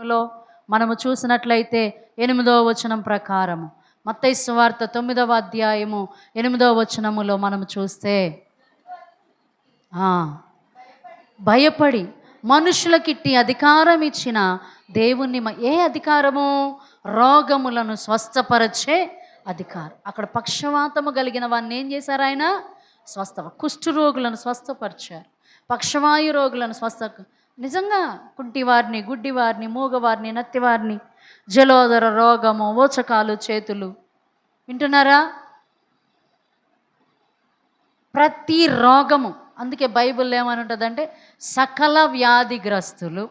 లో మనము చూసినట్లయితే ఎనిమిదవ వచనం ప్రకారము. మత్తై సువార్త తొమ్మిదవ అధ్యాయము ఎనిమిదవ వచనములో మనం చూస్తే భయపడి మనుషులకిట్టి అధికారం ఇచ్చిన దేవుణ్ణి ఏ అధికారము? రోగములను స్వస్థపరచే అధికారం. అక్కడ పక్షవాతము కలిగిన వారిని ఏం చేశారు ఆయన? స్వస్థ కుష్ఠు రోగులను స్వస్థపరిచారు. పక్షవాయు రోగులను స్వస్థ నిజంగా కుంటివారిని గుడ్డివారిని మూగవారిని నత్తివారిని జలోదర రోగము ఓచకాలు చేతులు వింటున్నారా? ప్రతి రోగము అందుకే బైబిల్ ఏమని ఉంటుందంటే సకల వ్యాధిగ్రస్తులు.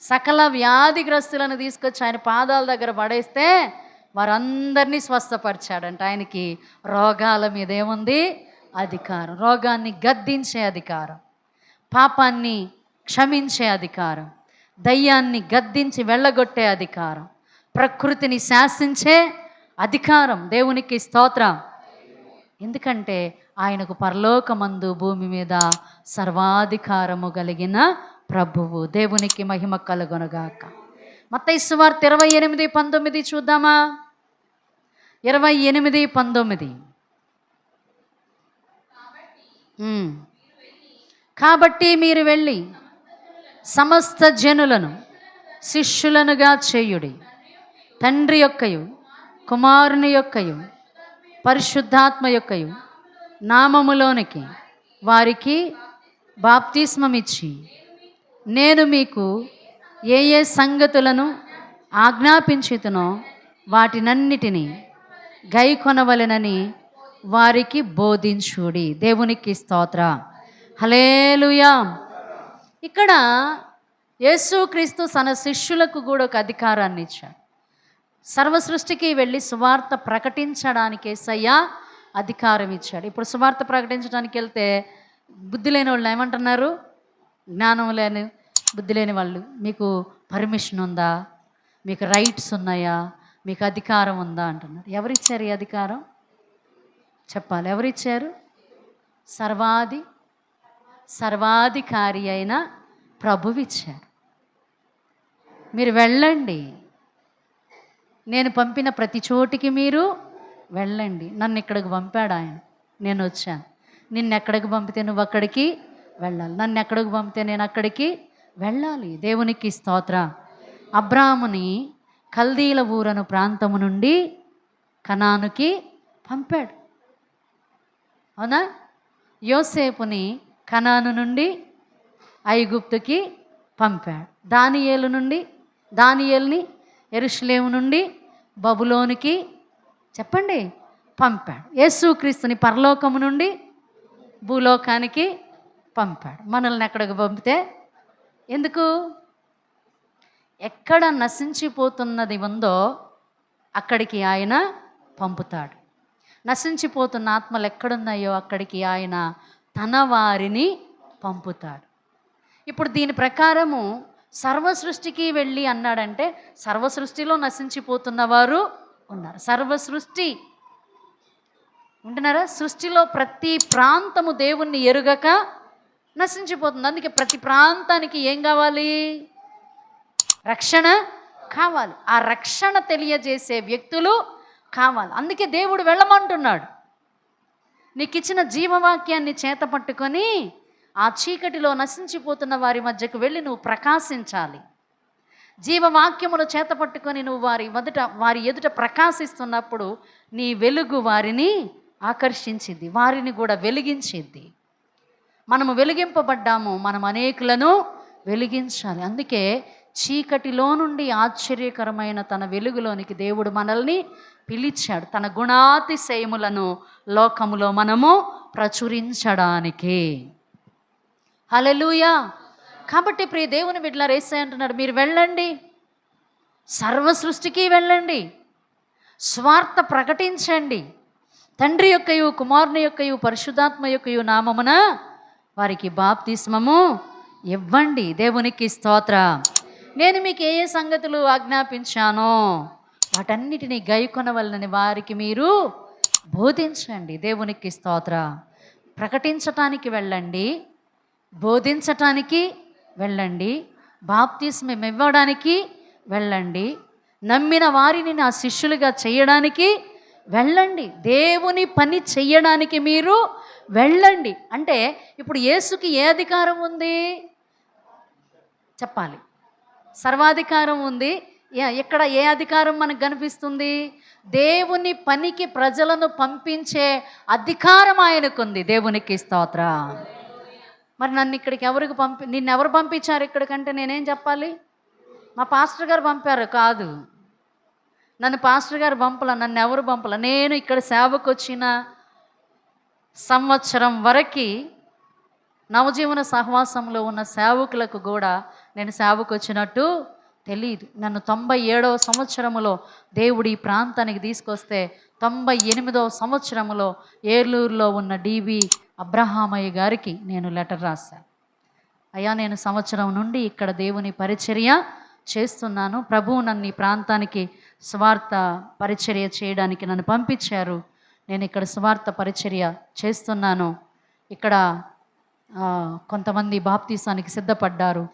సకల వ్యాధిగ్రస్తులను తీసుకొచ్చి ఆయన పాదాల దగ్గర పడేస్తే వారందరినీ స్వస్థపరిచాడంట. ఆయనకి రోగాల మీద ఏముంది? అధికారం. రోగాన్ని గద్దించే అధికారం. పాపాన్ని క్షమించే అధికారం దయ్యాన్ని గద్దించి వెళ్ళగొట్టే అధికారం ప్రకృతిని శాసించే అధికారం. దేవునికి స్తోత్రం. ఎందుకంటే ఆయనకు పరలోకమందు భూమి మీద సర్వాధికారము కలిగిన ప్రభువు. దేవునికి మహిమ కలుగొనగాక. మత్తయి ఇరవై ఎనిమిది పంతొమ్మిది చూద్దామా? ఇరవై ఎనిమిది పంతొమ్మిది. కాబట్టి మీరు వెళ్ళి సమస్త జనులను శిష్యులనుగా చేయుడి. తండ్రి యొక్కయు కుమారుని యొక్కయు పరిశుద్ధాత్మ యొక్కయు నామములోనికి వారికి బాప్తిస్మమిచ్చి నేను మీకు ఏ ఏ సంగతులను ఆజ్ఞాపించుతునో వాటినన్నిటినీ గైకొనవలెనని వారికి బోధించుడి. దేవునికి స్తోత్ర. హలేలుయా ఇక్కడ యేసుక్రీస్తు తన శిష్యులకు కూడా ఒక అధికారాన్ని ఇచ్చాడు. సర్వ సృష్టికి వెళ్ళి సువార్త ప్రకటించడానికి ఏసయ్యా అధికారం ఇచ్చాడు. ఇప్పుడు సువార్త ప్రకటించడానికి వెళ్తే బుద్ధి లేని వాళ్ళు ఏమంటున్నారు? జ్ఞానం లేని బుద్ధి లేని వాళ్ళు మీకు పర్మిషన్ ఉందా? మీకు రైట్స్ ఉన్నాయా? మీకు అధికారం ఉందా అంటున్నారు. ఎవరిచ్చారు ఈ అధికారం? చెప్పాలి. ఎవరిచ్చారు? సర్వాది సర్వాధికారి అయిన ప్రభువిచ్చారు మీరు వెళ్ళండి. నేను పంపిన ప్రతి చోటికి మీరు వెళ్ళండి. నన్ను ఇక్కడికి పంపాడు ఆయన. నేను వచ్చాను నిన్ను ఎక్కడికి పంపితే నువ్వు అక్కడికి వెళ్ళాలి. నన్ను ఎక్కడికి పంపితే నేను అక్కడికి వెళ్ళాలి. దేవునికి స్తోత్ర. అబ్రాముని కల్దీల ఊరను ప్రాంతము నుండి కనానుకి పంపాడు. అవునా? యోసేపుని కనాను నుండి ఐగుప్తుకి పంపాడు. దానియేలు నుండి దానియేల్ని ఎరుషులేము నుండి బబులోనికి చెప్పండి పంపాడు. యేసుక్రీస్తుని పరలోకము నుండి భూలోకానికి పంపాడు. మనల్ని ఎక్కడికి పంపితే? ఎందుకు? ఎక్కడ నశించిపోతున్నది ఉందో అక్కడికి ఆయన పంపుతాడు. నశించిపోతున్న ఆత్మలు ఎక్కడున్నాయో అక్కడికి ఆయన తన వారిని పంపుతాడు. ఇప్పుడు దీని ప్రకారము సర్వ సృష్టికి వెళ్ళి అన్నాడంటే సర్వ సృష్టిలో నశించిపోతున్న వారు ఉన్నారు. సర్వ సృష్టి ఉంటున్నారా? సృష్టిలో ప్రతి ప్రాంతము దేవుణ్ణి ఎరుగక నశించిపోతుంది. అందుకే ప్రతి ప్రాంతానికి ఏం కావాలి? రక్షణ కావాలి. ఆ రక్షణ తెలియజేసే వ్యక్తులు కావాలి. అందుకే దేవుడు వెళ్ళమంటున్నాడు. నీకు ఇచ్చిన జీవవాక్యాన్ని చేత పట్టుకొని ఆ చీకటిలో నశించిపోతున్న వారి మధ్యకు వెళ్ళి నువ్వు ప్రకాశించాలి. జీవవాక్యమును చేత పట్టుకొని నువ్వు వారి మొదట వారి ఎదుట ప్రకాశిస్తున్నప్పుడు నీ వెలుగు వారిని ఆకర్షించింది వారిని కూడా వెలిగించింది. మనము వెలిగింపబడ్డాము మనం అనేకులను వెలిగించాలి. అందుకే చీకటిలో నుండి ఆశ్చర్యకరమైన తన వెలుగులోనికి దేవుడు మనల్ని పిలిచాడు. తన గుణాతిశయములను లోకములో మనము ప్రచురించడానికి. హలలుయా కాబట్టి ప్రియ దేవుని బిడ్డల రేసే అంటున్నాడు మీరు వెళ్ళండి. సర్వ సృష్టికి వెళ్ళండి. స్వార్థ ప్రకటించండి. తండ్రి యొక్కయు కుమారుని యొక్కయు పరిశుధాత్మ యొక్కయు నామమున వారికి బాప్తిస్మము ఇవ్వండి. దేవునికి స్తోత్ర. నేను మీకు ఏ ఏ సంగతులు ఆజ్ఞాపించానో వాటన్నిటిని గైకొనవలనని వారికి మీరు బోధించండి. దేవునికి స్తోత్ర. ప్రకటించటానికి వెళ్ళండి. బోధించటానికి వెళ్ళండి. బాప్తిస్మం ఇవ్వడానికి వెళ్ళండి. నమ్మిన వారిని నా శిష్యులుగా చేయడానికి వెళ్ళండి. దేవుని పని చెయ్యడానికి మీరు వెళ్ళండి. అంటే ఇప్పుడు యేసుకి ఏ అధికారం ఉంది? చెప్పాలి. సర్వాధికారం ఉంది. ఇక్కడ ఏ అధికారం మనకు కనిపిస్తుంది? దేవుని పనికి ప్రజలను పంపించే అధికారం ఆయనకుంది. దేవునికి స్తోత్ర. మరి నన్ను ఇక్కడికి ఎవరికి పంపి నిన్ను ఎవరు పంపించారు ఇక్కడికంటే నేనేం చెప్పాలి? మా పాస్టర్ గారు పంపారు. కాదు. నన్ను పాస్టర్ గారు పంపల నన్ను ఎవరు పంపల? నేను ఇక్కడ సేవకు వచ్చిన సంవత్సరం వరకు నవజీవన సహవాసంలో ఉన్న సేవకులకు కూడా నేను సేవకు వచ్చినట్టు తెలియదు నన్ను తొంభై ఏడవ సంవత్సరములో దేవుడు ఈ ప్రాంతానికి తీసుకొస్తే తొంభై ఎనిమిదవ సంవత్సరములో ఏలూరులో ఉన్న డివి అబ్రహామయ్య గారికి నేను లెటర్ రాశాను అయ్యా నేను సంవత్సరం నుండి ఇక్కడ దేవుని పరిచర్య చేస్తున్నాను. ప్రభువు నన్ను ఈ ప్రాంతానికి స్వార్థ పరిచర్య చేయడానికి నన్ను పంపించారు. నేను ఇక్కడ స్వార్థ పరిచర్య చేస్తున్నాను. ఇక్కడ కొంతమంది బాప్తీసానికి సిద్ధపడ్డారు.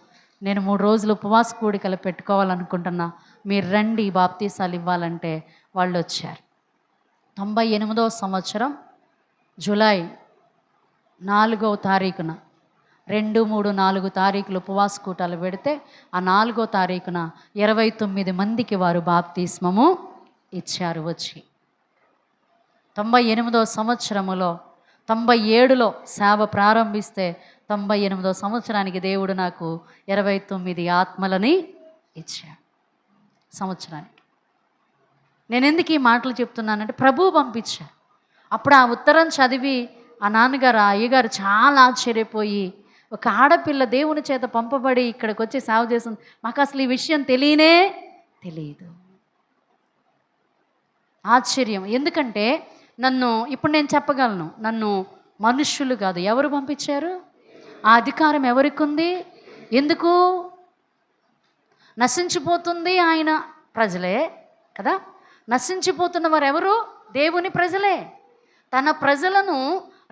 నేను మూడు రోజులు ఉపవాస కూడికలు పెట్టుకోవాలనుకుంటున్నా. మీరు రండి బాప్తీసాలు ఇవ్వాలంటే వాళ్ళు వచ్చారు. తొంభై ఎనిమిదవ సంవత్సరం జూలై నాలుగవ తారీఖున రెండు మూడు నాలుగు తారీఖులు ఉపవాస కూటాలు పెడితే ఆ నాలుగో తారీఖున ఇరవై తొమ్మిది మందికి వారు బాప్తిస్మము ఇచ్చారు వచ్చి. తొంభై ఎనిమిదవ సంవత్సరములో తొంభై ఏడులో సేవ ప్రారంభిస్తే తొంభై ఎనిమిదో సంవత్సరానికి దేవుడు నాకు ఇరవై తొమ్మిది ఆత్మలని ఇచ్చాడు. సంవత్సరానికి. నేను ఎందుకు ఈ మాటలు చెప్తున్నానంటే ప్రభువు పంపించాడు. అప్పుడు ఆ ఉత్తరం చదివి ఆ నాన్నగారు ఆ అయ్యగారు చాలా ఆశ్చర్యపోయి ఒక ఆడపిల్ల దేవుని చేత పంపబడి ఇక్కడికి వచ్చి సేవ చేసింది. మాకు అసలు ఈ విషయం తెలియనే తెలియదు. ఆశ్చర్యం. ఎందుకంటే నన్ను ఇప్పుడు నేను చెప్పగలను నన్ను మనుష్యులు కాదు. ఎవరు పంపించారు? ఆ అధికారం ఎవరికి ఉంది ఎందుకు? నశించిపోతుంది ఆయన ప్రజలే కదా? నశించిపోతున్న వారు ఎవరు దేవుని ప్రజలే. తన ప్రజలను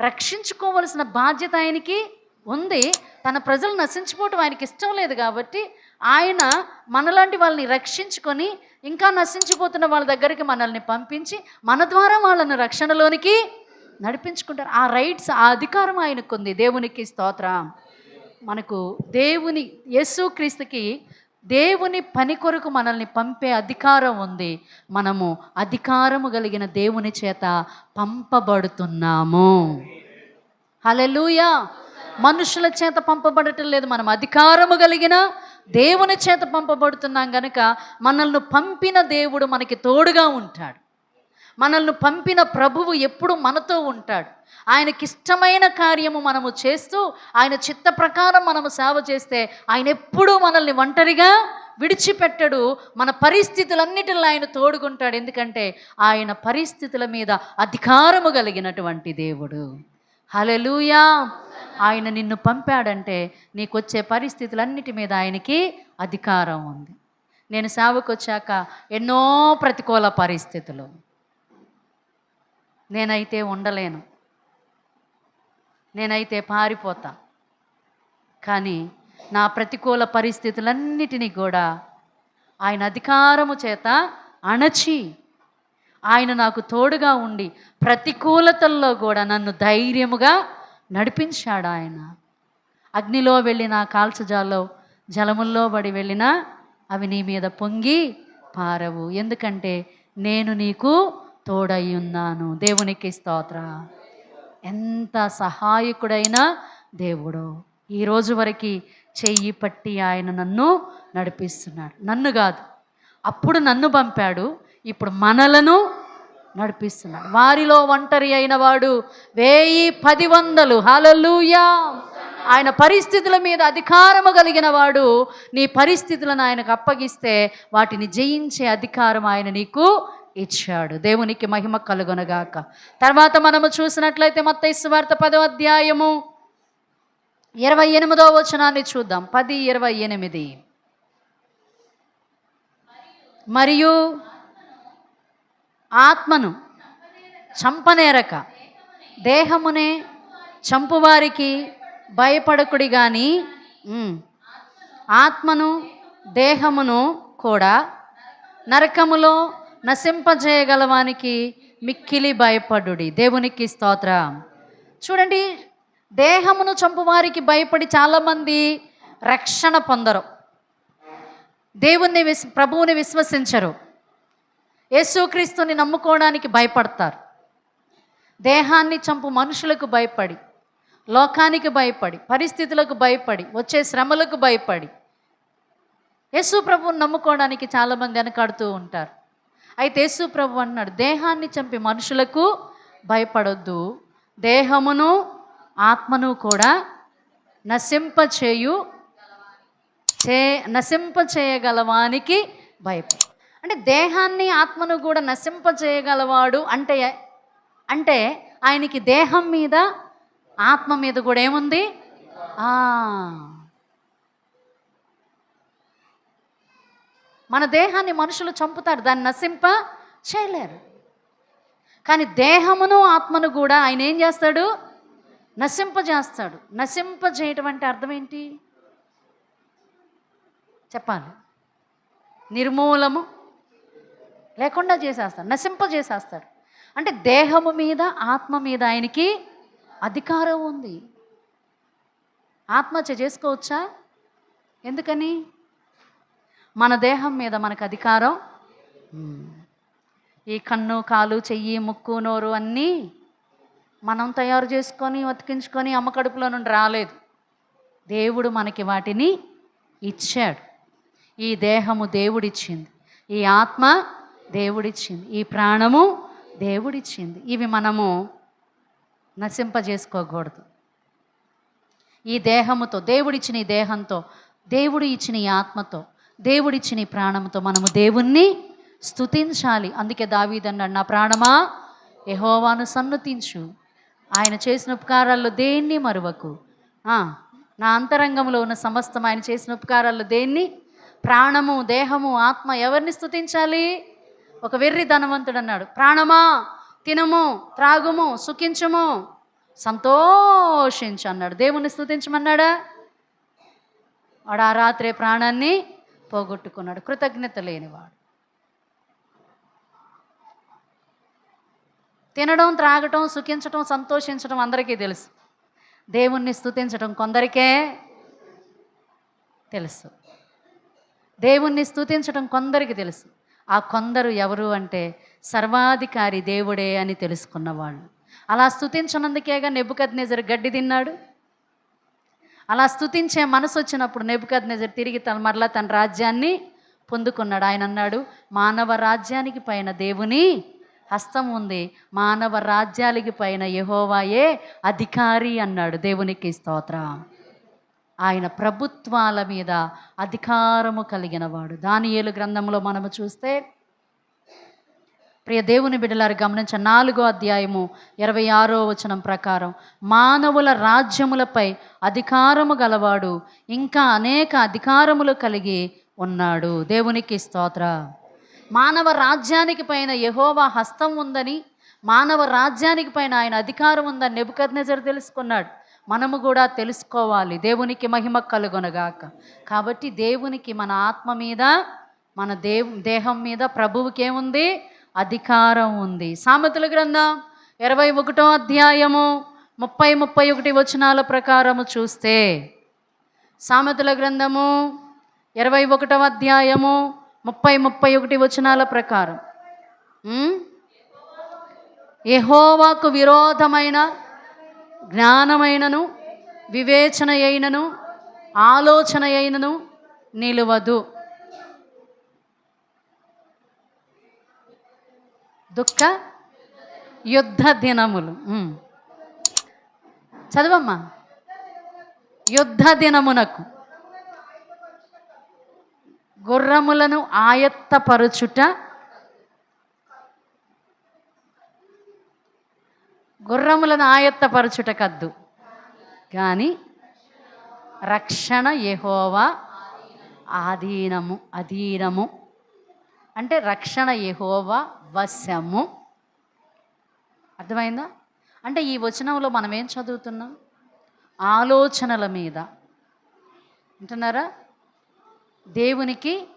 రక్షించుకోవలసిన బాధ్యత ఆయనకి ఉంది. తన ప్రజలు నశించిపోవటం ఆయనకి ఇష్టం లేదు కాబట్టి ఆయన మనలాంటి వాళ్ళని రక్షించుకొని ఇంకా నశించిపోతున్న వాళ్ళ దగ్గరికి మనల్ని పంపించి మన ద్వారా వాళ్ళను రక్షణలోనికి నడిపించుకుంటారు. ఆ రైట్స్ ఆ అధికారం ఆయనకు ఉంది దేవునికి స్తోత్రం. మనకు దేవుని యేసుక్రీస్తుకి దేవుని పని కొరకు మనల్ని పంపే అధికారం ఉంది. మనము అధికారము కలిగిన దేవుని చేత పంపబడుతున్నాము. హలెలుయా మనుషుల చేత పంపబడటం లేదు. మనం అధికారము కలిగిన దేవుని చేత పంపబడుతున్నాం గనుక మనల్ని పంపిన దేవుడు మనకి తోడుగా ఉంటాడు. మనల్ని పంపిన ప్రభువు ఎప్పుడు మనతో ఉంటాడు. ఆయనకి ఇష్టమైన కార్యము మనము చేస్తూ ఆయన చిత్త ప్రకారం మనము సేవ చేస్తే ఆయన ఎప్పుడూ మనల్ని ఒంటరిగా విడిచిపెట్టడు. మన పరిస్థితులన్నిటిలో ఆయన తోడుకుంటాడు ఎందుకంటే ఆయన పరిస్థితుల మీద అధికారము కలిగినటువంటి దేవుడు. హలెలూయా ఆయన నిన్ను పంపాడంటే నీకు వచ్చే పరిస్థితులన్నిటి మీద ఆయనకి అధికారం ఉంది. నేను సేవకు వచ్చాక ఎన్నో ప్రతికూల పరిస్థితులు. నేనైతే ఉండలేను. నేనైతే పారిపోతా. కానీ నా ప్రతికూల పరిస్థితులన్నిటినీ కూడా ఆయన అధికారము చేత అణచి ఆయన నాకు తోడుగా ఉండి ప్రతికూలతల్లో కూడా నన్ను ధైర్యముగా నడిపించాడు ఆయన. అగ్నిలో వెళ్ళిన కాల్చజాలో జలముల్లో పడి వెళ్ళినా అవి నీ మీద పొంగి పారవు. ఎందుకంటే నేను నీకు తోడై ఉన్నాను. దేవునికి స్తోత్ర. ఎంత సహాయకుడైన దేవుడు. ఈ రోజు వరకు చెయ్యి పట్టి ఆయన నన్ను నడిపిస్తున్నాడు. నన్ను కాదు. అప్పుడు నన్ను పంపాడు. ఇప్పుడు మనలను నడిపిస్తున్నాడు. వారిలో ఒంటరి అయిన వాడు వేయి పది వందలు హలలుయా ఆయన పరిస్థితుల మీద అధికారము కలిగిన వాడు నీ పరిస్థితులను ఆయనకు అప్పగిస్తే వాటిని జయించే అధికారం ఆయన నీకు ఇచ్చాడు. దేవునికి మహిమ కలుగొనగాక. తర్వాత మనము చూసినట్లయితే మొత్త వార్త పదో అధ్యాయము ఇరవై ఎనిమిదో వచనాన్ని చూద్దాం. పది ఇరవై ఎనిమిది. మరియు ఆత్మను చంపనేరక దేహమునే చంపువారికి భయపడకుడి కానీ ఆత్మను దేహమును కూడా నరకములో నశింపజేయగలవానికి మిక్కిలి భయపడుడి. దేవునికి స్తోత్ర. చూడండి దేహమును చంపువారికి భయపడి చాలామంది రక్షణ పొందరు. దేవుణ్ణి విస్ ప్రభువుని విశ్వసించరు. యేసుక్రీస్తుని నమ్ముకోవడానికి భయపడతారు. దేహాన్ని చంపు మనుషులకు భయపడి లోకానికి భయపడి పరిస్థితులకు భయపడి వచ్చే శ్రమలకు భయపడి. యేసు ప్రభువుని నమ్ముకోవడానికి చాలామంది వెనకాడుతూ ఉంటారు. అయితే యేసు ప్రభు అన్నాడు దేహాన్ని చంపి మనుషులకు భయపడొద్దు. దేహమును ఆత్మను కూడా నశింపచేయు చే నశింపచేయగలవానికి భయపడు. అంటే దేహాన్ని ఆత్మను కూడా నశింపచేయగలవాడు అంటే అంటే ఆయనకి దేహం మీద ఆత్మ మీద కూడా ఏముంది? మన దేహాన్ని మనుషులు చంపుతారు దాన్ని నశింప చేయలేరు. కానీ దేహమును ఆత్మను కూడా ఆయన ఏం చేస్తాడు? నశింపజేస్తాడు. నశింపజేయటం అంటే అర్థం ఏంటి చెప్పాలి. నిర్మూలము లేకుండా చేసేస్తాడు నశింపజేసేస్తాడు. అంటే దేహము మీద ఆత్మ మీద ఆయనకి అధికారం ఉంది. ఆత్మహత్య చేసుకోవచ్చా? ఎందుకని? మన దేహం మీద మనకు అధికారం. ఈ కన్ను కాలు చెయ్యి ముక్కు నోరు అన్నీ మనం తయారు చేసుకొని ఉతికించుకొని అమ్మ కడుపులో నుండి రాలేదు. దేవుడు మనకి వాటిని ఇచ్చాడు. ఈ దేహము దేవుడిచ్చింది. ఈ ఆత్మ దేవుడిచ్చింది. ఈ ప్రాణము దేవుడిచ్చింది. ఇవి మనము నశింపజేసుకోకూడదు. ఈ దేహముతో దేవుడిచ్చిన ఈ దేహంతో దేవుడు ఇచ్చిన ఈ ఆత్మతో దేవుడిచ్చిన ఈ ప్రాణంతో మనము దేవుణ్ణి స్తుతించాలి. అందుకే దావీదన్నాడు నా ప్రాణమా? యహోవాను సన్నుతించు. ఆయన చేసిన ఉపకారాల్లో దేన్ని మరువకు? నా అంతరంగంలో ఉన్న సమస్తం ఆయన చేసిన ఉపకారాల్లో దేన్ని? ప్రాణము దేహము ఆత్మ ఎవరిని స్తుతించాలి? ఒక వెర్రి ధనవంతుడు అన్నాడు ప్రాణమా? తినము త్రాగుము సుఖించము. సంతోషించు అన్నాడు దేవుణ్ణి స్థుతించమన్నాడా వాడు ఆ రాత్రే ప్రాణాన్ని పోగొట్టుకున్నాడు. కృతజ్ఞత లేనివాడు. తినడం త్రాగటం సుఖించటం సంతోషించడం అందరికీ తెలుసు. దేవుణ్ణి స్థుతించడం కొందరికే తెలుసు. దేవుణ్ణి స్థుతించడం కొందరికి తెలుసు. ఆ కొందరు ఎవరు అంటే సర్వాధికారి దేవుడే అని తెలుసుకున్నవాళ్ళు. అలా స్తుతించనందుకేగా నెబ్బుకద్నేజర్ గడ్డి తిన్నాడు? అలా స్తుతించే మనసు వచ్చినప్పుడు నెబుకద్నెజర్ తిరిగి తన మరలా తన రాజ్యాన్ని పొందుకున్నాడు. ఆయన అన్నాడు మానవ రాజ్యానికి పైన దేవుని హస్తం ఉంది. మానవ రాజ్యాలకి పైన యహోవాయే అధికారి అన్నాడు. దేవునికి స్తోత్రం. ఆయన ప్రభుత్వాల మీద అధికారము కలిగిన వాడు. దానియేలు గ్రంథంలో మనము చూస్తే ప్రియ దేవుని బిడ్డలారు గమనించిన నాలుగో అధ్యాయము ఇరవై ఆరో వచనం ప్రకారం మానవుల రాజ్యములపై అధికారము గలవాడు ఇంకా అనేక అధికారములు కలిగి ఉన్నాడు. దేవునికి స్తోత్ర. మానవ రాజ్యానికి పైన యహోవా హస్తం ఉందని మానవ రాజ్యానికి పైన ఆయన అధికారం ఉందని నెబుకద్నెజర్ తెలుసుకున్నాడు. మనము కూడా తెలుసుకోవాలి. దేవునికి మహిమ కలుగొనగాక. కాబట్టి దేవునికి మన ఆత్మ మీద మన దేవ్ దేహం మీద ప్రభువుకి ఏముంది? అధికారం ఉంది. సామెతల గ్రంథం ఇరవై ఒకటో అధ్యాయము ముప్పై ముప్పై ఒకటి వచనాల ప్రకారము చూస్తే సామెతల గ్రంథము ఇరవై ఒకటవ అధ్యాయము ముప్పై ముప్పై ఒకటి వచనాల ప్రకారం. ఎహోవాకు విరోధమైన జ్ఞానమైనను వివేచన అయినను ఆలోచన అయినను నిలువదు. దుఃఖ యుద్ధ దినములు. చదవమ్మా. యుద్ధ దినమునకు గుర్రములను ఆయత్తపరుచుట గుర్రములను ఆయత్తపరచుట కద్దు. కానీ రక్షణ యహోవా ఆధీనము అధీనము అంటే రక్షణ యెహోవా వశము. అర్థమైందా? అంటే ఈ వచనంలో మనం ఏం చదువుతున్నాం? ఆలోచనల మీద. వింటున్నారా? దేవునికి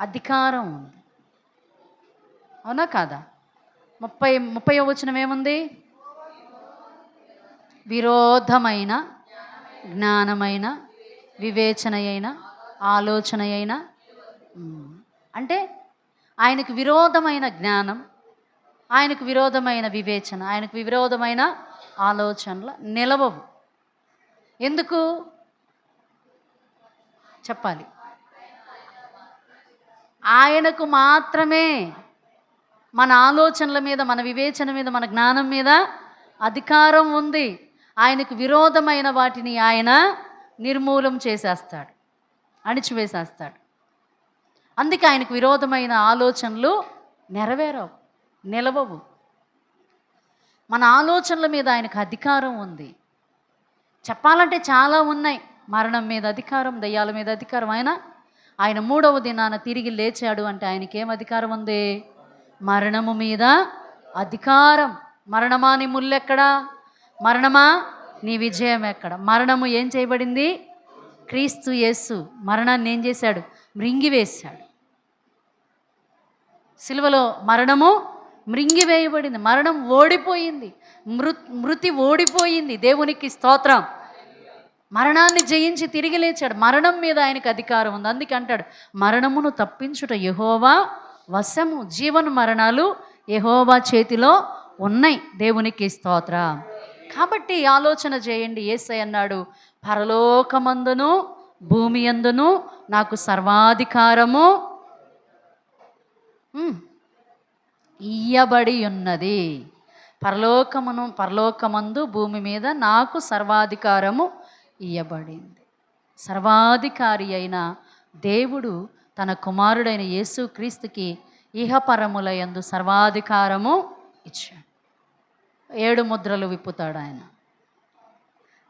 అధికారం ఉంది. అవునా కాదా? ముప్పై ముప్పై వచనం ఏముంది? విరోధమైన జ్ఞానమైన వివేచన అయిన ఆలోచన అయిన అంటే ఆయనకు విరోధమైన జ్ఞానం ఆయనకు విరోధమైన వివేచన ఆయనకు విరోధమైన ఆలోచనలు నిలవవు. ఎందుకు? చెప్పాలి. ఆయనకు మాత్రమే మన ఆలోచనల మీద మన వివేచన మీద మన జ్ఞానం మీద అధికారం ఉంది. ఆయనకు విరోధమైన వాటిని ఆయన నిర్మూలం చేసేస్తాడు అణిచివేసేస్తాడు. అందుకే ఆయనకు విరోధమైన ఆలోచనలు నెరవేరవు నిలవవు. మన ఆలోచనల మీద ఆయనకు అధికారం ఉంది. చెప్పాలంటే చాలా ఉన్నాయి. మరణం మీద అధికారం దయ్యాల మీద అధికారం. ఆయన ఆయన మూడవ దినాన తిరిగి లేచాడు అంటే ఆయనకి ఏం అధికారం ఉంది? మరణము మీద అధికారం. మరణమా నీ ముల్లెక్కడా మరణమా నీ విజయం ఎక్కడ? మరణము ఏం చేయబడింది? క్రీస్తు యేసు మరణాన్ని ఏం చేశాడు? మృంగివేశాడు. సిలువలో మరణము మృంగివేయబడింది. మరణం ఓడిపోయింది. మృ మృతి ఓడిపోయింది. దేవునికి స్తోత్రం. మరణాన్ని జయించి తిరిగి లేచాడు. మరణం మీద ఆయనకు అధికారం ఉంది. అందుకే అంటాడు మరణమును తప్పించుట యహోవా వశము. జీవన మరణాలు యహోవా చేతిలో ఉన్నాయి దేవునికి స్తోత్ర. కాబట్టి ఆలోచన చేయండి. ఏసై అన్నాడు పరలోకమందును భూమి అందును నాకు సర్వాధికారము ఇయ్యబడి ఉన్నది పరలోకమును పరలోకమందు భూమి మీద నాకు సర్వాధికారము ఇయ్యబడింది. సర్వాధికారి అయిన దేవుడు తన కుమారుడైన యేసుక్రీస్తుకి ఇహపరముల యందు సర్వాధికారము ఇచ్చాడు. ఏడు ముద్రలు విప్పుతాడు ఆయన.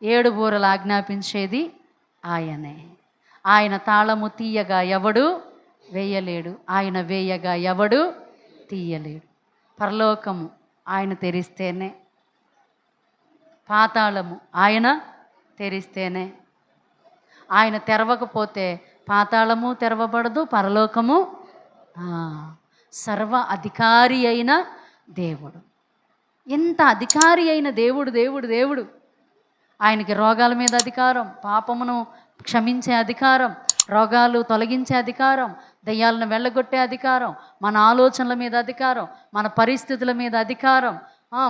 ఏడు బూరలు ఆజ్ఞాపించేది ఆయనే. ఆయన తాళము తీయగా ఎవడు? వేయలేడు. ఆయన వేయగా ఎవడు? తీయలేడు. పరలోకము ఆయన తెరిస్తేనే పాతాళము ఆయన తెరిస్తేనే. ఆయన తెరవకపోతే పాతాళము తెరవబడదు పరలోకము సర్వ అధికారి అయిన దేవుడు. ఎంత అధికారి అయిన దేవుడు దేవుడు దేవుడు. ఆయనకి రోగాల మీద అధికారం పాపమును క్షమించే అధికారం రోగాలు తొలగించే అధికారం దయ్యాలను వెళ్ళగొట్టే అధికారం మన ఆలోచనల మీద అధికారం మన పరిస్థితుల మీద అధికారం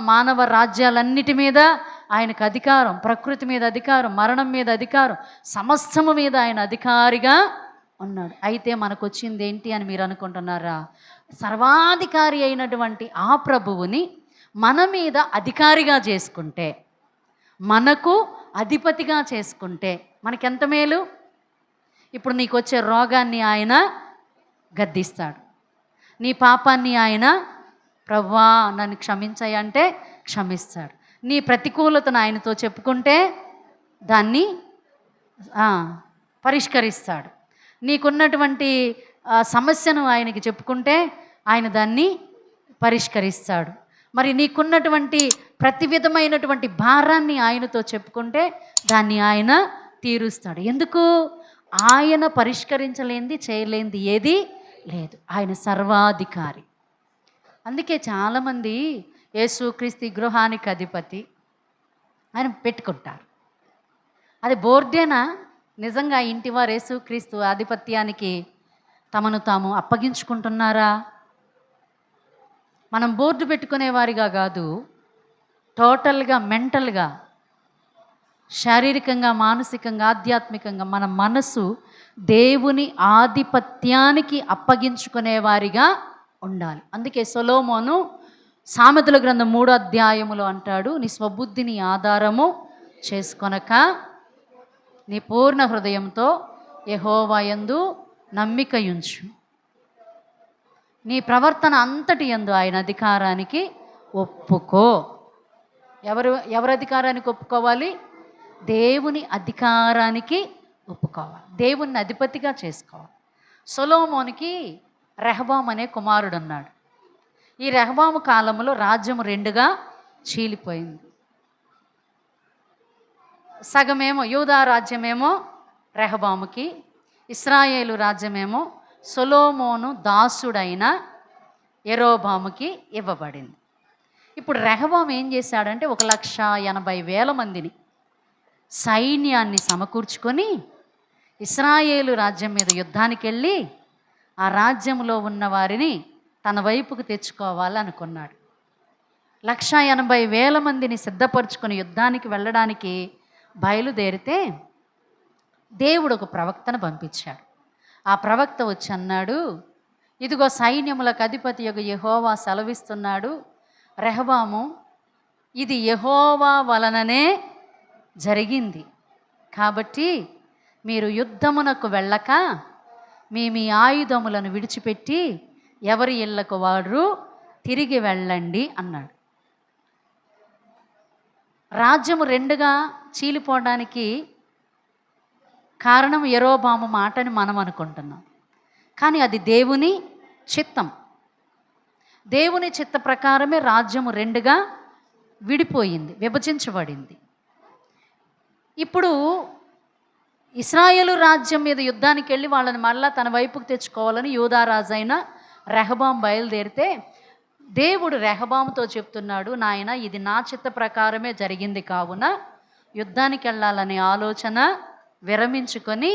మానవ రాజ్యాలన్నిటి మీద ఆయనకు అధికారం ప్రకృతి మీద అధికారం మరణం మీద అధికారం సమస్తము మీద ఆయన అధికారిగా ఉన్నాడు. అయితే మనకు వచ్చింది ఏంటి అని మీరు అనుకుంటున్నారా? సర్వాధికారి అయినటువంటి ఆ ప్రభువుని మన మీద అధికారిగా చేసుకుంటే మనకు అధిపతిగా చేసుకుంటే మనకెంత మేలు? ఇప్పుడు నీకు వచ్చే రోగాన్ని ఆయన గద్దిస్తాడు. నీ పాపాన్ని ఆయన ప్రవ్వా నన్ను క్షమించాయంటే క్షమిస్తాడు. నీ ప్రతికూలతను ఆయనతో చెప్పుకుంటే దాన్ని పరిష్కరిస్తాడు. నీకున్నటువంటి సమస్యను ఆయనకి చెప్పుకుంటే ఆయన దాన్ని పరిష్కరిస్తాడు. మరి నీకున్నటువంటి ప్రతి విధమైనటువంటి భారాన్ని ఆయనతో చెప్పుకుంటే దాన్ని ఆయన తీరుస్తాడు. ఎందుకు? ఆయన పరిష్కరించలేంది చేయలేంది ఏది? లేదు. ఆయన సర్వాధికారి. అందుకే చాలామంది యేసుక్రీస్తు గృహానికి అధిపతి ఆయన పెట్టుకుంటారు. అది బోర్డేనా? నిజంగా ఇంటి వారు యేసుక్రీస్తు ఆధిపత్యానికి తమను తాము అప్పగించుకుంటున్నారా? మనం బోర్డు పెట్టుకునేవారిగా కాదు టోటల్గా మెంటల్గా శారీరకంగా మానసికంగా ఆధ్యాత్మికంగా మన మనసు దేవుని ఆధిపత్యానికి అప్పగించుకునేవారిగా ఉండాలి. అందుకే సొలోమోను సామెతల గ్రంథం మూడో అధ్యాయములో అంటాడు నీ స్వబుద్ధిని ఆధారము చేసుకొనక నీ పూర్ణ హృదయంతో యహోవాయందు నమ్మికయుంచు నీ ప్రవర్తన అంతటి యందు ఆయన అధికారానికి ఒప్పుకో. ఎవరు ఎవరి అధికారానికి ఒప్పుకోవాలి? దేవుని అధికారానికి ఒప్పుకోవాలి. దేవుణ్ణి అధిపతిగా చేసుకోవాలి. సొలోమోనికి రెహబాం అనే కుమారుడు ఉన్నాడు ఈ రెహబాము కాలంలో రాజ్యం రెండుగా చీలిపోయింది. సగమేమో యూదా రాజ్యమేమో రెహబాముకి ఇస్రాయేలు రాజ్యమేమో సొలోమోను దాసుడైన ఎరోబాముకి ఇవ్వబడింది. ఇప్పుడు రెహబాం ఏం చేశాడంటే ఒక లక్ష ఎనభై వేల మందిని సైన్యాన్ని సమకూర్చుకొని ఇస్రాయేలు రాజ్యం మీద యుద్ధానికి వెళ్ళి ఆ రాజ్యంలో ఉన్న వారిని తన వైపుకు తెచ్చుకోవాలనుకున్నాడు. లక్ష ఎనభై వేల మందిని సిద్ధపరచుకుని యుద్ధానికి వెళ్ళడానికి బయలుదేరితే దేవుడు ఒక ప్రవక్తను పంపించాడు. ఆ ప్రవక్త వచ్చి అన్నాడు ఇదిగో సైన్యములకు అధిపతి యొక్క యహోవా సెలవిస్తున్నాడు రెహబాము ఇది యహోవా వలననే జరిగింది. కాబట్టి మీరు యుద్ధమునకు వెళ్ళక మీ మీ ఆయుధములను విడిచిపెట్టి ఎవరి ఇళ్ళకు వారు తిరిగి వెళ్ళండి అన్నాడు. రాజ్యము రెండుగా చీలిపోవడానికి కారణం ఎరోబాము మాటని మనం అనుకుంటున్నాం. కానీ అది దేవుని చిత్తం. దేవుని చిత్త ప్రకారమే రాజ్యము రెండుగా విడిపోయింది విభజించబడింది. ఇప్పుడు ఇస్రాయేలు రాజ్యం మీద యుద్ధానికి వెళ్ళి వాళ్ళని మళ్ళా తన వైపుకు తెచ్చుకోవాలని యూదారాజు అయిన రెహబాం బయలుదేరితే దేవుడు రెహబాముతో చెప్తున్నాడు నాయన ఇది నా చిత్త ప్రకారమే జరిగింది కావున యుద్ధానికి వెళ్ళాలనే ఆలోచన విరమించుకొని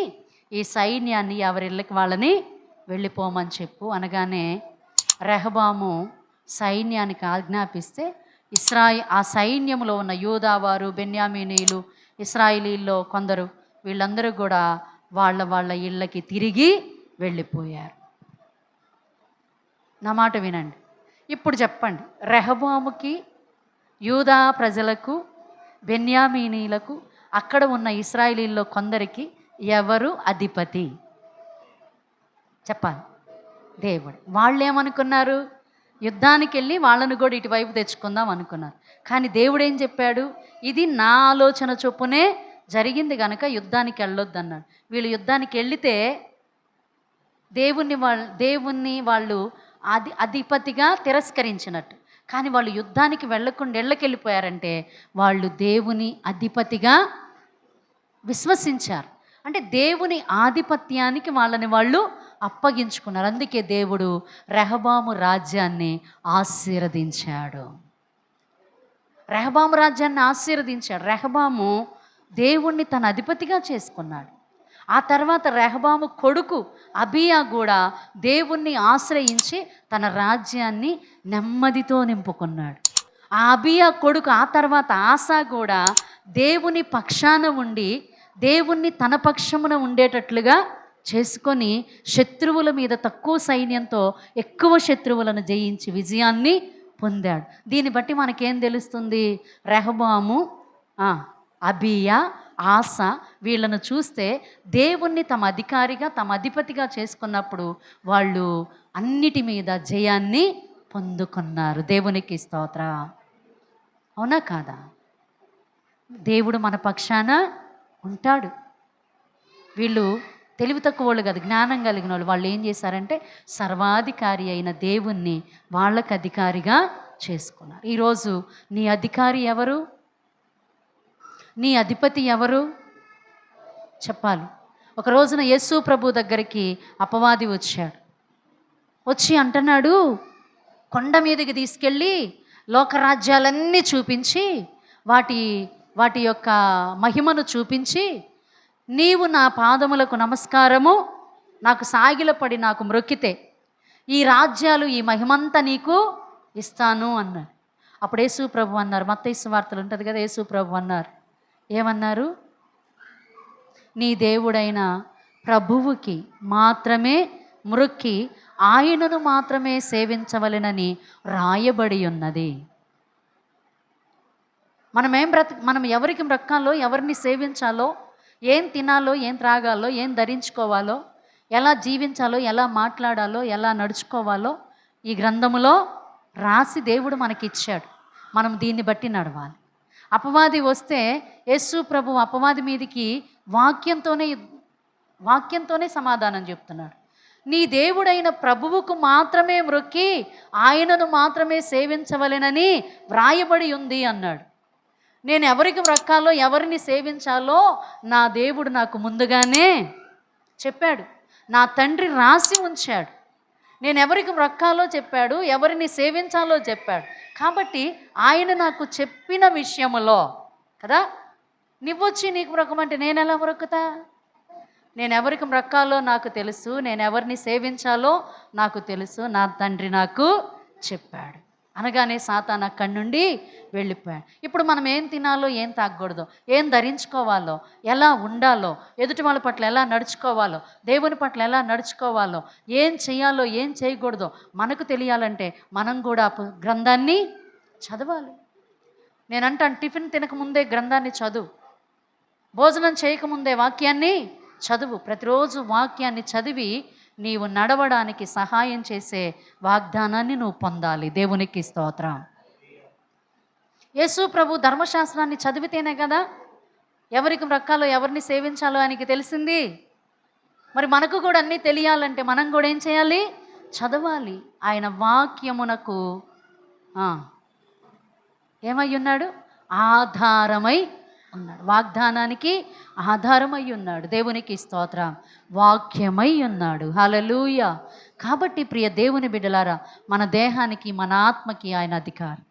ఈ సైన్యాన్ని ఎవరిళ్ళకి వాళ్ళని వెళ్ళిపోమని చెప్పు. అనగానే రెహబాము సైన్యానికి ఆజ్ఞాపిస్తే ఇస్రాయి ఆ సైన్యంలో ఉన్న యూదావారు బెన్యామీనీయులు ఇస్రాయిలీల్లో కొందరు వీళ్ళందరూ కూడా వాళ్ళ వాళ్ళ ఇళ్ళకి తిరిగి వెళ్ళిపోయారు. నా మాట వినండి. ఇప్పుడు చెప్పండి. రెహబాముకి యూదా ప్రజలకు బెన్యామీనీలకు అక్కడ ఉన్న ఇస్రాయిలీల్లో కొందరికి ఎవరు అధిపతి? చెప్పాలి. దేవుడు. వాళ్ళు ఏమనుకున్నారు యుద్ధానికి వెళ్ళి వాళ్ళను కూడా ఇటువైపు తెచ్చుకుందాం అనుకున్నారు. కానీ దేవుడు ఏం చెప్పాడు? ఇది నా ఆలోచన చొప్పునే జరిగింది కనుక యుద్ధానికి వెళ్ళొద్దు అన్నాడు వీళ్ళు యుద్ధానికి వెళితే దేవుణ్ణి వాళ్ళు దేవుణ్ణి వాళ్ళు అధి అధిపతిగా తిరస్కరించినట్టు. కానీ వాళ్ళు యుద్ధానికి వెళ్ళకుండా వెళ్ళకెళ్ళిపోయారంటే వాళ్ళు దేవుని అధిపతిగా విశ్వసించారు. అంటే దేవుని ఆధిపత్యానికి వాళ్ళని వాళ్ళు అప్పగించుకున్నారు. అందుకే దేవుడు రెహబాము రాజ్యాన్ని ఆశీర్వదించాడు. రెహబాము రాజ్యాన్ని ఆశీర్వదించాడు. రెహబాము దేవుణ్ణి తన అధిపతిగా చేసుకున్నాడు. ఆ తర్వాత రెహబాము కొడుకు అబియా కూడా దేవుణ్ణి ఆశ్రయించి తన రాజ్యాన్ని నెమ్మదితో నింపుకున్నాడు. ఆ అబియా కొడుకు ఆ తర్వాత ఆశా కూడా దేవుని పక్షాన ఉండి దేవుణ్ణి తన పక్షమున ఉండేటట్లుగా చేసుకొని శత్రువుల మీద తక్కువ సైన్యంతో ఎక్కువ శత్రువులను జయించి విజయాన్ని పొందాడు. దీన్ని బట్టి మనకేం తెలుస్తుంది? రెహబాము అబియా ఆశ వీళ్ళను చూస్తే దేవుణ్ణి తమ అధికారిగా తమ అధిపతిగా చేసుకున్నప్పుడు వాళ్ళు అన్నిటి మీద జయాన్ని పొందుకున్నారు. దేవునికి స్తోత్ర. అవునా కాదా? దేవుడు మన పక్షాన ఉంటాడు. వీళ్ళు తెలివి తక్కువ వాళ్ళు కాదు జ్ఞానం కలిగిన వాళ్ళు. వాళ్ళు ఏం చేశారంటే సర్వాధికారి అయిన దేవుణ్ణి వాళ్ళకి అధికారిగా చేసుకున్నారు. ఈరోజు నీ అధికారి ఎవరు? నీ అధిపతి ఎవరు? చెప్పాలి. ఒక రోజున యేసు ప్రభు దగ్గరికి అపవాది వచ్చాడు. వచ్చి అంటున్నాడు కొండ మీదకి తీసుకెళ్ళి లోకరాజ్యాలన్నీ చూపించి వాటి వాటి యొక్క మహిమను చూపించి నీవు నా పాదములకు నమస్కారము నాకు సాగిలపడి నాకు మ్రొక్కితే ఈ రాజ్యాలు ఈ మహిమంతా నీకు ఇస్తాను అన్నాడు. అప్పుడు యేసు ప్రభు అన్నారు మత్త వార్తలు ఉంటుంది కదా యేసు ప్రభు అన్నారు. ఏమన్నారు? నీ దేవుడైన ప్రభువుకి మాత్రమే మృక్కి ఆయనను మాత్రమే సేవించవలెనని రాయబడి ఉన్నది మనం బ్రత మనం ఎవరికి మ్రక్కాలో ఎవరిని సేవించాలో ఏం తినాలో ఏం త్రాగాలో ఏం ధరించుకోవాలో ఎలా జీవించాలో ఎలా మాట్లాడాలో ఎలా నడుచుకోవాలో ఈ గ్రంథములో రాసి దేవుడు మనకి ఇచ్చాడు మనం దీన్ని బట్టి నడవాలి. అపవాది వస్తే యేసు ప్రభు అపవాది మీదికి వాక్యంతోనే వాక్యంతోనే సమాధానం చెప్తున్నాడు. నీ దేవుడైన ప్రభువుకు మాత్రమే మ్రొక్కి ఆయనను మాత్రమే సేవించవలెనని వ్రాయబడి ఉంది అన్నాడు. నేను ఎవరికి మ్రొక్కాలో ఎవరిని సేవించాలో నా దేవుడు నాకు ముందుగానే చెప్పాడు. నా తండ్రి రాసి ఉంచాడు. నేను ఎవరికి మ్రొక్కాలో చెప్పాడు ఎవరిని సేవించాలో చెప్పాడు. కాబట్టి ఆయన నాకు చెప్పిన విషయములో కదా? నువ్వొచ్చి నీకు మొక్కమంటే నేను ఎలా మ్రొక్కుతా నేను ఎవరికి మ్రొక్కాలో నాకు తెలుసు నేను ఎవరిని సేవించాలో నాకు తెలుసు నా తండ్రి నాకు చెప్పాడు. అనగానే సాతాన అక్కడి నుండి వెళ్ళిపోయాడు. ఇప్పుడు మనం ఏం తినాలో ఏం తాగకూడదో ఏం ధరించుకోవాలో ఎలా ఉండాలో ఎదుటి వాళ్ళ పట్ల ఎలా నడుచుకోవాలో దేవుని పట్ల ఎలా నడుచుకోవాలో ఏం చేయాలో ఏం చేయకూడదో మనకు తెలియాలంటే మనం కూడా గ్రంథాన్ని చదవాలి. నేనంటాను టిఫిన్ తినకముందే గ్రంథాన్ని చదువు. భోజనం చేయకముందే వాక్యాన్ని చదువు. ప్రతిరోజు వాక్యాన్ని చదివి నీవు నడవడానికి సహాయం చేసే వాగ్దానాన్ని నువ్వు పొందాలి. దేవునికి స్తోత్రం. యేసు ప్రభు ధర్మశాస్త్రాన్ని చదివితేనే కదా ఎవరికి రక్కాలో ఎవరిని సేవించాలో ఆయనకి తెలిసింది? మరి మనకు కూడా అన్నీ తెలియాలంటే మనం కూడా ఏం చేయాలి? చదవాలి. ఆయన వాక్యమునకు ఏమై ఉన్నాడు? ఆధారమై ఉన్నాడు. వాగ్దానానికి ఆధారమై ఉన్నాడు. దేవునికి స్తోత్రం. వాక్యమై ఉన్నాడు. హలలుయ కాబట్టి ప్రియ దేవుని బిడ్డలారా మన దేహానికి మన ఆత్మకి ఆయన అధికారి.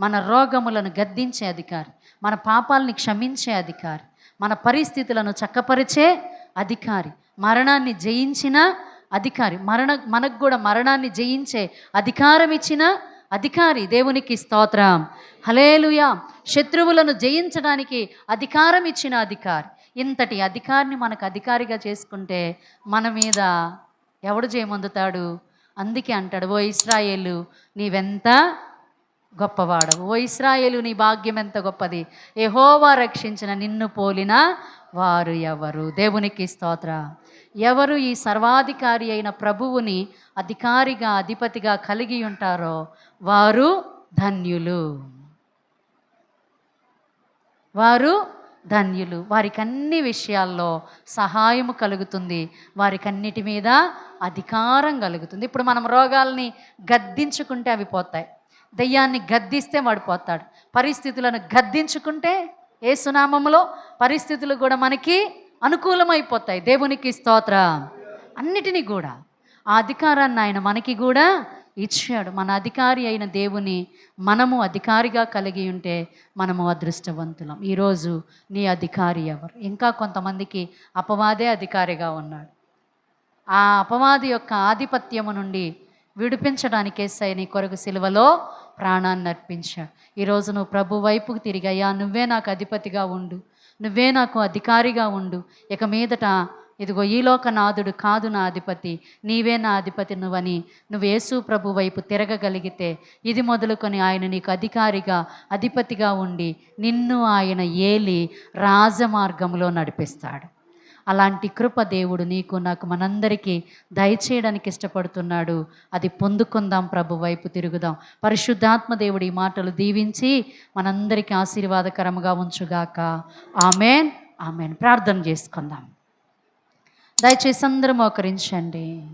మన రోగములను గద్దించే అధికారి. మన పాపాలని క్షమించే అధికారి. మన పరిస్థితులను చక్కపరిచే అధికారి. మరణాన్ని జయించిన అధికారి. మరణ మనకు కూడా మరణాన్ని జయించే అధికారం ఇచ్చిన అధికారి దేవునికి స్తోత్రం. హలేలుయా శత్రువులను జయించడానికి అధికారం ఇచ్చిన అధికారి. ఇంతటి అధికారిని మనకు అధికారిగా చేసుకుంటే మన మీద ఎవడు జయమొందుతాడు? అందుకే అంటాడు ఓ ఇస్రాయేలు నీవెంత గొప్పవాడవు? ఓ ఇస్రాయేలు నీ భాగ్యం ఎంత గొప్పది? ఎహోవా రక్షించిన నిన్ను పోలిన వారు ఎవరు? దేవునికి స్తోత్ర. ఎవరు ఈ సర్వాధికారి అయిన ప్రభువుని అధికారిగా అధిపతిగా కలిగి ఉంటారో వారు ధన్యులు. వారు ధన్యులు. వారికి అన్ని విషయాల్లో సహాయము కలుగుతుంది. వారికి అన్నిటి మీద అధికారం కలుగుతుంది. ఇప్పుడు మనం రోగాల్ని గద్దించుకుంటే అవి పోతాయి. దయ్యాన్ని గద్దిస్తే వాడు పోతాడు. పరిస్థితులను గద్దించుకుంటే ఏ సునామంలో పరిస్థితులు కూడా మనకి అనుకూలమైపోతాయి. దేవునికి స్తోత్ర. అన్నిటినీ కూడా. ఆ అధికారాన్ని ఆయన మనకి కూడా ఇచ్చాడు. మన అధికారి అయిన దేవుని మనము అధికారిగా కలిగి ఉంటే మనము అదృష్టవంతులం. ఈరోజు నీ అధికారి ఎవరు? ఇంకా కొంతమందికి అపవాదే అధికారిగా ఉన్నాడు. ఆ అపవాది యొక్క ఆధిపత్యము నుండి విడిపించడానికి ఏసై నీ కొరకు సిలువలో ప్రాణాన్ని అర్పించాడు ఈరోజు నువ్వు ప్రభు వైపుకు తిరిగయ్యా నువ్వే నాకు అధిపతిగా ఉండు. నువ్వే నాకు అధికారిగా ఉండు. ఇక మీదట ఇదిగో ఈలోక లోకనాథుడు కాదు నా అధిపతి. నీవే నా అధిపతి నువ్వని. నువ్వు యేసు ప్రభు వైపు తిరగగలిగితే ఇది మొదలుకొని ఆయన నీకు అధికారిగా అధిపతిగా ఉండి నిన్ను ఆయన ఏలి రాజమార్గంలో నడిపిస్తాడు. అలాంటి కృప దేవుడు నీకు నాకు మనందరికీ దయచేయడానికి ఇష్టపడుతున్నాడు. అది పొందుకుందాం ప్రభు వైపు తిరుగుదాం. పరిశుద్ధాత్మ దేవుడి ఈ మాటలు దీవించి మనందరికీ ఆశీర్వాదకరంగా ఉంచుగాక. ఆమెన్. ఆమెన్. ప్రార్థన చేసుకుందాం. దయచేసి అందరూ మోకరించండి.